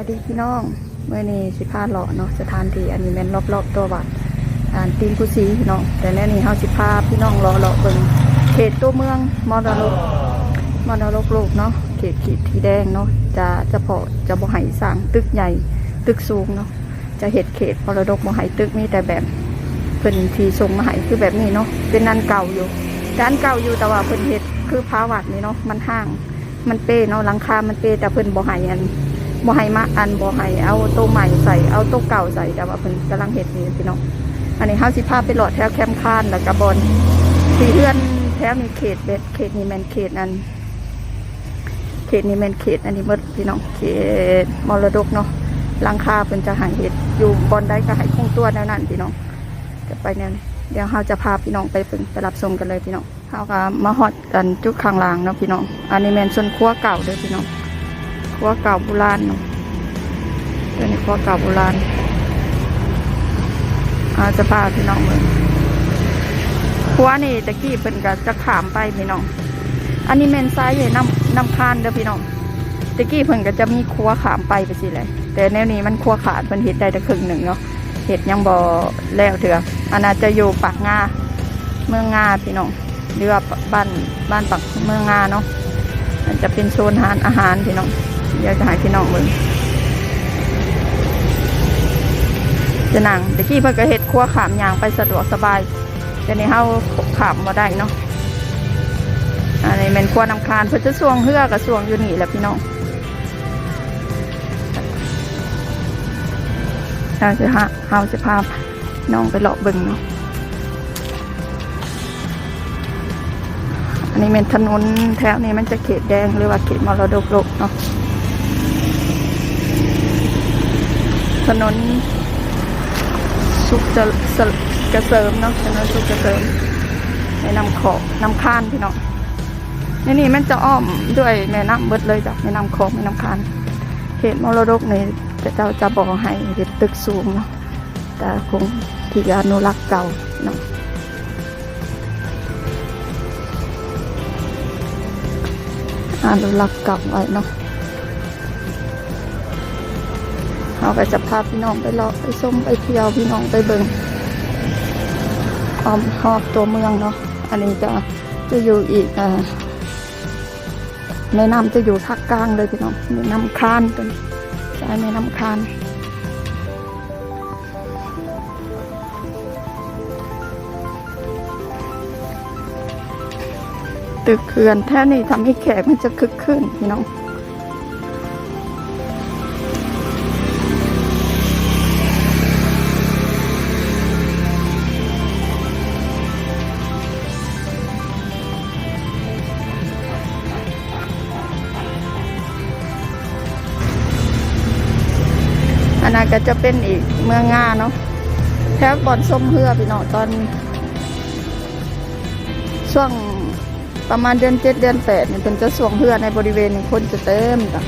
ายดีพี่น้องเมื่อนี้สิพาเลาะเนาะสถานที่อันนี้แม่นรอบๆตัววัดอ่านตีนกุสีพี่น้องแต่แน่นี้เฮาสิพาพี่น้องเลาะเลาะเบิ่งเขตตัวเมืองมรดกมรดกโลกเนาะเขตขีดที่แดงเนาะจะจะพอจะบ่ให้สร้างตึกใหญ่ตึกสูงเนาะจะเฮ็ดเขตมรดกบ่ให้ตึกมีแต่แบบเพิ่นที่ส่งมาให้คือแบบนี้เนาะเป็นนันเก่าอยู่แต่นเก่าอยู่แต่ว่าเพิ่นเฮ็ดคือพาวัดนี่เนาะมันห่างมันเป้เนาะหลังคา มันเป้แต่เพิ่นบ่ให้อัน บ่ให้มาอันบ่ให้เอาโต๊ะใหม่ใส่เอาโต๊ะเก่าใส่แต่ว่าเพิ่นกำลังเฮ็ดนี่พี่น้องอันนี้เฮาสิพาไปหลอดแถวแคมป์คานแล้วก็บอนที่เฮือนแถวนี้เขตเบ็ดเขตนี้แมนเขตอันเขตนี้แมนเขตอันนี้มดพี่น้องเขตมรดกเนาะลังคาเพิ่นจะให้เฮ็ดอยู่บอนใดก็ให้คงตัวแนวนั้นพี่น้องจะไปแนวนี้เดี๋ยวเฮาจะพาพี่น้องไปเพิ่นไปรับชมกันเลยพี่น้องเฮาก็มาฮอดกันจุดข้างล่างเนาะพี่น้องอันนี้แมนส่วนครัวเก่าเด้อพี่น้อง ครัวเก่าโบราณเนาะตัวนี้ครัวเก่าโบราณอาจะพาพี่น้องเมืองครัวนี่ตะกี้เพิ่นก็จะขามไปพี่น้อง อันนี้แม่นซ้ายใหญ่น้ำน้ำคานเด้อพี่น้องตะกี้เพิ่นก็จะมีครัวขามไปไปสิเลยแต่แนวนี้มันครัวขาดเพิ่นเฮ็ดได้แต่ครึ่งหนึ่งเนาะเฮ็ดยังบ่แล้วเถื่ออันน่าจะอยู่ปากงาเมืองงาพี่น้องหรือว่าบ้านบ้านปากเมืองงาเนาะมันจะเป็นโซนอาหารอาหารพี่น้อง อยากจะห้พี่น้องเบิ่งจะนั่งตะกี้เพิ่นก็เฮ็ดครัวขามยางไปสะดวกสบายแต่นี่เฮาขามบ่ได้เนาะอันนี้เป็นครัวน้ำคานเพิ่นจะสวงเฮือกับสวงอยู่นี่แหละพี่น้องเฮาจะหาเฮาจะพาน้องไปเลาะเบิ่งเนาะอันนี้เป็นถนนแถวนี้มันจะเขตแดงหรือว่าเขตมรดกโลกเนาะ ถนนสุขจะกระเสริมเนาะถนนสุขกระเสริมในนำขอกนำคานพี่น้องนี่นี่มันจะอ้อมด้วยแม่น้ำเบิดเลยจ้ะแม่น้ำคอกแม่น้ำคานเขตมรดกนี่จะเจ้าจะบอกให้เห็นตึกสูงเนาะแต่คงที่อนุรักษ์เก่าเนาะอนุรักษ์เก่าไว้เนาะ เราก็จะพาพี่น้องไปเลาะไปส้มไปเที่ยวพี่น้องไปเบิงออมหอบตัวเมืองเนาะอันนี้จะจะอยู่อีกอ่าแม่น้ำจะอยู่ภาคกลางเลยพี่น้องแม่น้ำคานตัวนี้สายแม่น้ำคานตึกเขื่อนแท่นี่ทำให้แขกมันจะคึกขึ้นพี่น้อง นนั้นก็จะเป็นอีกเมืองง่าเนาะแถวบ่อนส้มเฮือพี่น้องตอน ช่วงประมาณเดือนเจ็ดเดือนแปดเนี่ยเป็นจะสวงเพื่อในบริเวณนี้คนจะเต็มจ้ะ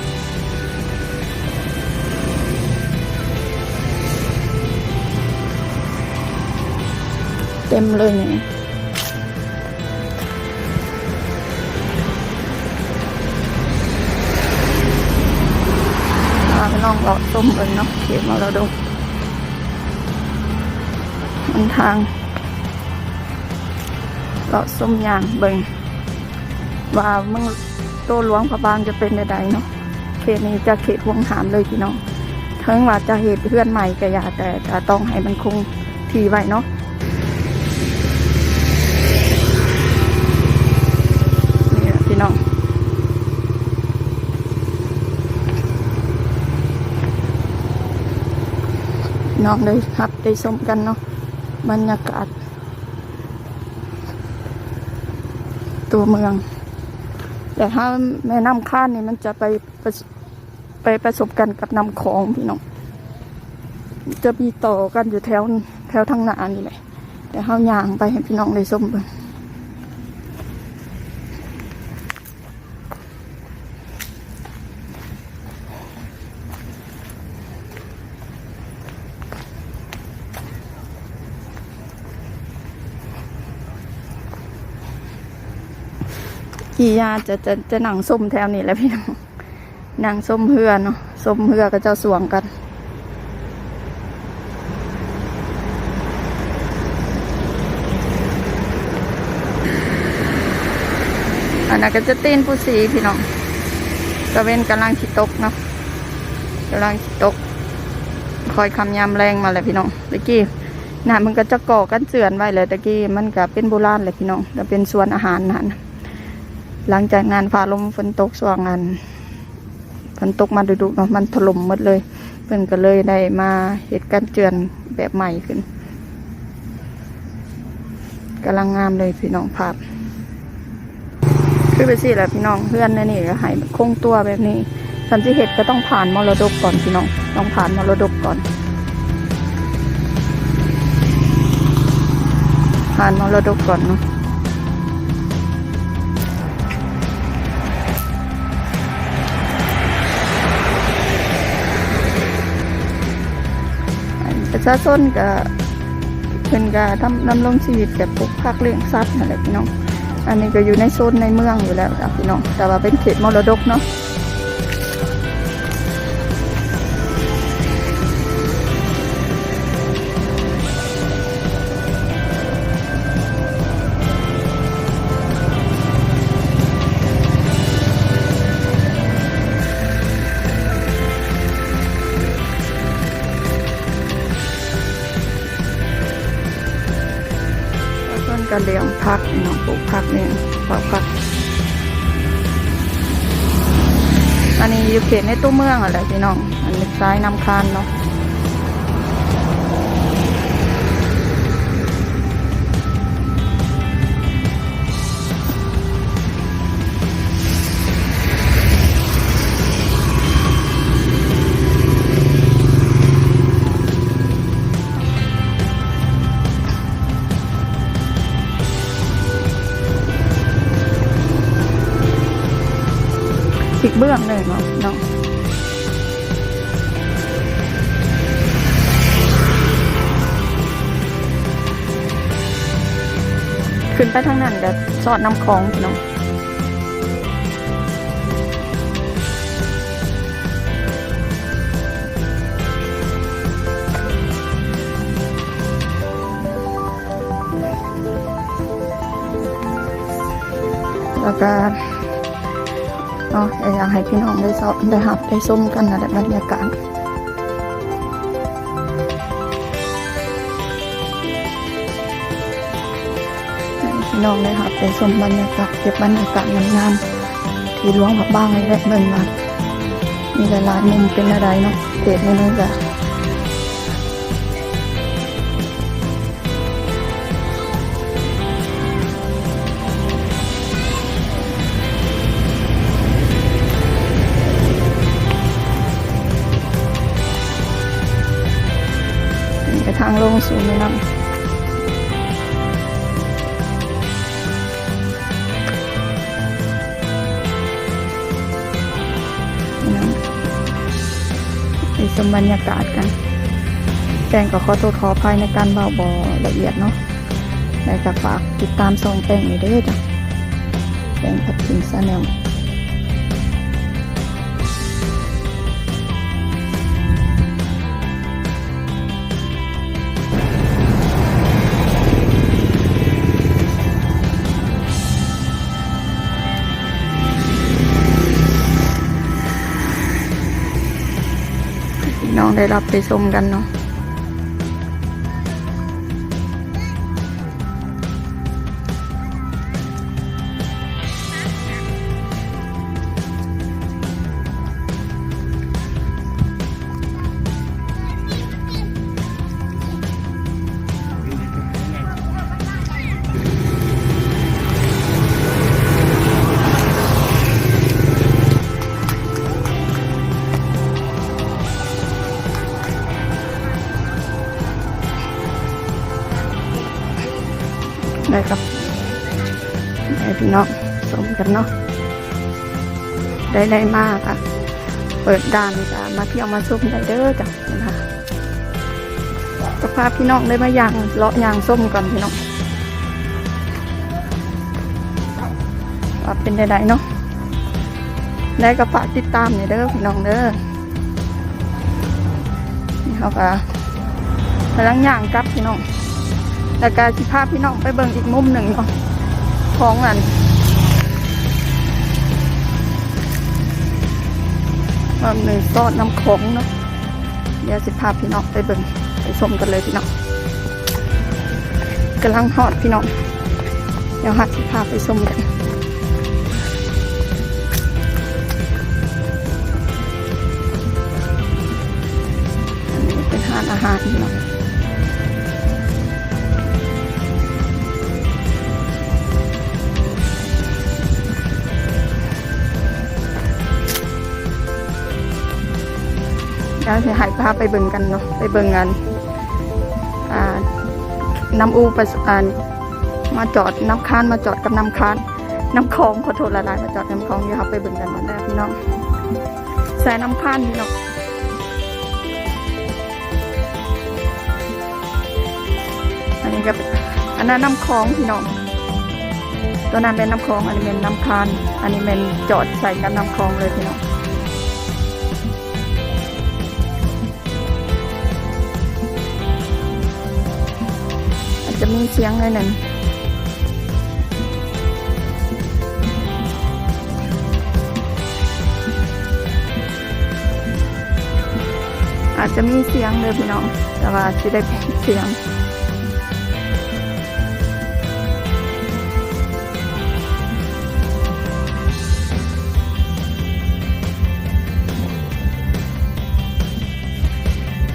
เต็มเลยเนี่ย องเลาะส้มเองเนาะเขียนมาเราดูมันทางเลาะส้มยางเบิงว่ามึงโตหลวงพระบางจะเป็นใดๆเนาะเขตนี้จะเขตวงหามเลยพี่น้องถึงว่าจะเหตุเพื่อนใหม่ก็อย่าแต่จะต้องให้มันคงที่ไว้เนาะนี่แหละพี่น้อง น้องได้ครับได้ชมกันเนาะบรรยากาศ ตัวเมือง แต่ถ้าแม่น้ำข้านนี่มันจะไปปไปประสบกันกับน้ำคลองพี่น้องจะมีต่อกันอยู่แถวแถวทางหนานี่แหละแต่เขาย่างไปให้พี่น้องได้ชมเบิ่ง กี่ยาจะจะจะหนังส้มแถวนี้แหล้วพี่น้องหนังส้มเพื่อเนาะส้มเฮือกับเจ้าสวงกันอันนั้นก็จะตีนผู้สีพี่น้องตะเวนกำลังขีตกเนาะกำลังขีตก คอยคำยามแรงมาเลยพี่น้องตะกี้น่ะมันก็จะก่อกันเจือนไว้เลยตะกี้มันก็เป็นโบราณเลยพี่น้องแต่เป็นส่วนอาหารนั่น หลังจากงานฟ้าลมฝนตกสว่างงานฝนตกมาดุๆเนาะมันถล่มหมดเลย เพิ่นก็เลยได้มาเหตุการณ์เจือนแบบใหม่ขึ้นกำลังงามเลยพี่น้องภาพคือไปสิแหละพี่น้องเพื่อนนั่นนี่ก็ห้มันคงตัวแบบนี้สันติเหตุก็ต้องผ่านมรดกก่อนพี่น้องต้องผ่านมรดกก่อน ผ่านมรดกก่อนเนาะ ชาชนก็เพิ่นก็ทำดำรงชีวิตแบบปลูกผักเลี้ยงสัตว์นั่นแหละพี่น้อง อันนี้ก็อยู่ในโซนในเมืองอยู่แล้วพี่น้อง แต่ว่าเป็นเขตมรดกเนาะ อันนี้อยู่เขตในตู้เมืองอะไรพี่น้อง อันนี้ซ้ายนำคานเนาะ อีกเบื้องหนึ่งเนาะเนาะขึ้นไปทางนั้นเดี๋ยวสอดน้ำคลองพี่น้องแล้วก็ เนาะอยากให้พี่น้องได้สอบได้หับได้ส้มกันนะบรรยากาศพี่น้องได้หับได้ส้มบรรยากาศเก็บบรรยากาศงามๆที่หลวงผักบ้างเลยเบิ่งมามีหลายๆมุมเป็นอะไรเนาะเด็ดไม่น้อยจ้ะ ทางลงสู่แม่น้ำนะไปชมบรรยากาศกันแป้งก็ขอโทษขออภัยในการเบาบอละเอียดเนาะและก็ฝากติดตามส่งแป้งนี่ด้อจ้ะแป้งทับทิมซาแนล ได้รับไปชมกันเนาะ ได้ครับได้พี่น้องชมกันเนาะได้ได้มากอะ เปิดด่านจะมาเที่ยวมาชมได้เด้อจ้ะนะคะจะพาพี่น้องได้มาย่างเลาะย่างส้มก่อนพี่น้องว่าเป็นได้ๆเนาะได้กระฝาติดตามนี่เด้อพี่น้องเด้อเราก็กำลังย่างกับพี่น้อง แล้วก็สิพาพพี่น้องไปเบิ่งอีกมุมหนึ่งเนาะของอันมันหนึ่งซอดน้ำของเนาะเดี๋ยวสิพาพพี่น้องไปเบิ่งไปชมกันเลยพี่น้องกำลังฮอดพี่น้องเดี๋ยวหัดสิพาพไปชมกันอันนี้เป็นทานอาหารพี่น้อง เดี๋ยวจะหายพาไปเบิ่งกันเนาะไปเบิ่งกันอ่าน้ำอูประสอ่ามาจอดน้ำค้านมาจอดกับน้ำค้านน้ำคลองขอโทษละลายมาจอดน้ำคลองเดี๋ยวเราไปเบิ่งกันมาได้พี่น้องแซ่น้ำค้านพี่น้องอันนี้ก็อันนั้นน้ำคลองพี่น้องตัวนั้นเป็นน้ำคลองอันนี้เป็นน้ำคานอันนี้เป็นจอดใส่กับน้ำคลองเลยพี่น้อง มีเสียงเลยนั่นอาจจะมีเสียงเลยพี่น้อง แต่ว่าจะได้เป็นเสียง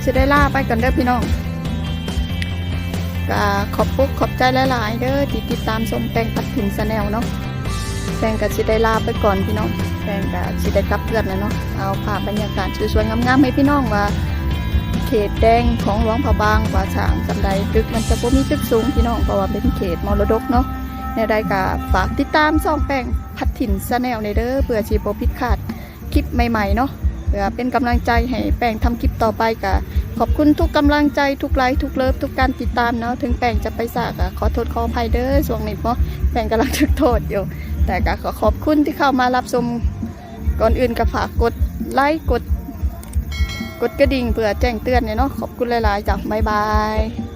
จะได้ล่าไปกันเด้อพี่น้อง ก็ขอบปุ๊กขอบใจหลายๆเด้อที่ติดตามชมแปลงปัดถิ่นสแนลเนาะแปลงกับสิได้ลาไปก่อนพี่น้องแปลงกับสิได้กลับเพื่อนแล้วเนาะเอาภาพบรรยากาศสวยๆงามๆให้พี่น้องว่า เขตแดงของหลวงพระบางป่าฉางจำใดตึกมันจะบ่มีตึกสูงพี่น้องเพราะว่าเป็นเขตมรดกเนาะในใดก็ฝากติดตามช่องแป้งพัดถิ่นสแนลในเด้อเพื่อชีโปพิดขาดคลิปใหม่ๆเนาะ เพื่อเป็นกำลังใจให้แป้งทำคลิปต่อไปกะขอบคุณทุกกำลังใจทุกไลค์ทุกเลิฟทุกการติดตามเนาะถึงแป้งจะไปสากอะขอโทษขออภัยเด้อช่วงนี้เพราะแป้งกำลังถึกโทษอยู่ แต่ก็ขอขอบคุณที่เข้ามารับชมก่อนอื่นก็ฝากกดไลค์กด กดกระดิ่งเพื่อแจ้งเตือนเนี่ยเนาะขอบคุณหลายๆจ้ะบ๊ายบาย